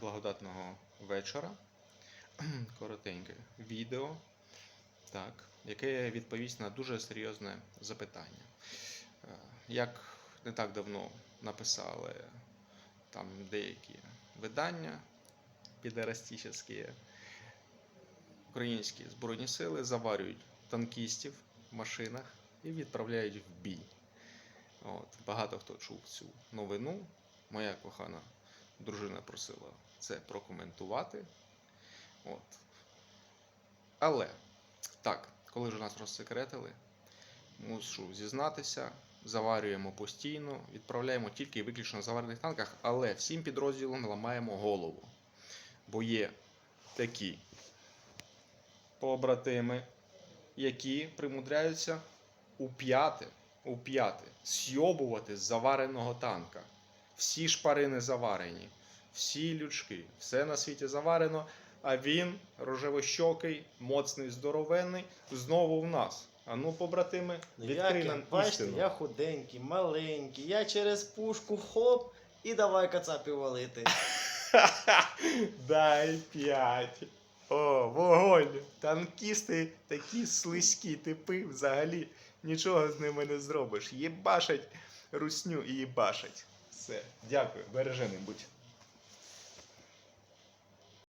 благодатного вечора. Коротеньке відео, так, яке відповість на дуже серйозне запитання. Е, Як не так давно написали там деякі видання підерастічні, українські Збройні сили заварюють танкістів в машинах і відправляють в бій. От, багато хто чув цю новину. Моя кохана дружина просила це прокоментувати. От. Але так, коли вже нас розсекретили, мушу зізнатися, заварюємо постійно, відправляємо тільки і виключно на заварених танках, але всім підрозділам ламаємо голову. Бо є такі побратими, які примудряються уп'яти, уп'яти, сйобувати з завареного танка. Всі шпарини заварені, всі лючки, все на світі заварено, а він, рожевощокий, моцний, здоровенний, знову в нас. А ну, побратими, Ну, відкрий нам Бачите, істину. я худенький, маленький, я через пушку хоп і давай кацапів валити. Дай п'ять. О, вогонь! Танкісти такі слизькі типи взагалі нічого з ними не зробиш. Їбашать русню і їбашать. Все, дякую, бережений будь.